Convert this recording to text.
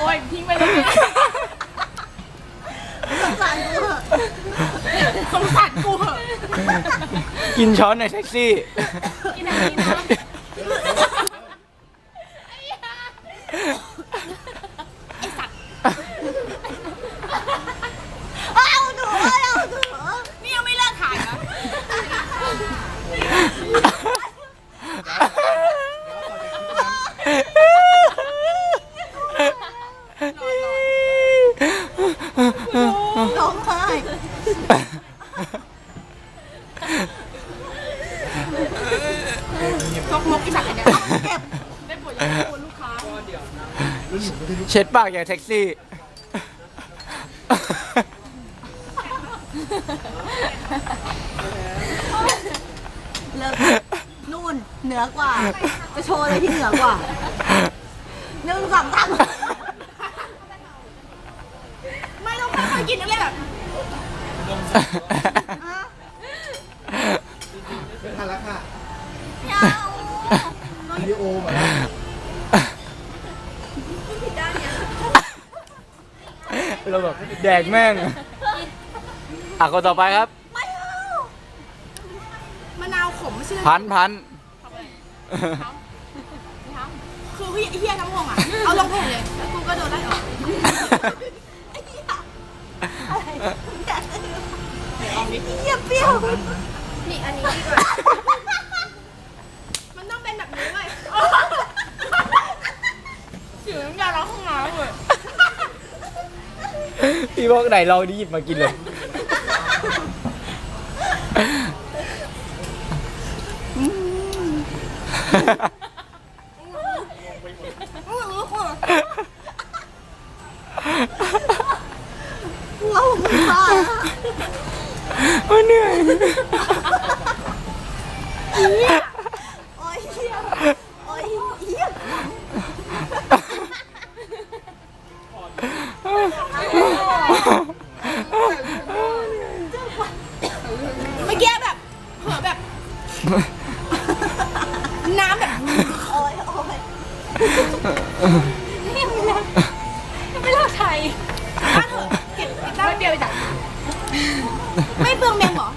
โอ้ยทิ้งไปเลยสงสารกูเหอะสงสารกูเหอะ กินช้อนหน่ยแท็กซี่ กินอะไรกินน้ ซกมกอีสัตว์เนี่ยเก็บได้ปวดยังปวดลูกค้าเช็ดปากอย่างแท็กซี่ เลิกนู่นเหนือกว่า จะโชว์อะไรที่เหนือกว่าหนึ่งสองสาม ทันแล้วค่ะวิดีโอมาเราแบบแดกแม่ง อะคนต่อไปครับ มะนาวขมไม่ใช่พันพันคือพี่เฮียทั้งวงอะ เอาลงแผ่นเลยแล้วกูก็โดนไล่ออกไอ้เหี้ยอะไร เหี้ยเปรี้ยวนี่อันนี้ดีกว่า มันต้องเป็นแบบนี้เลยเสียงยาล้างห้องน้ำเลยพี่บอกไหนเราดิหยิบมากินเลยหัวผมไม่พอ โอ้ยเหนื่อยโอ้ยเหี้ยโอ้ยเหี้ยเมื่อกี้แบบเผลอแบบ น้ำแบบ โอ้ยโอ้ยไม่เลิกไทยบ้านเถอะเก็บเก็บได้เดียวจ้ะ ไม่เปลืองแมงเหรอ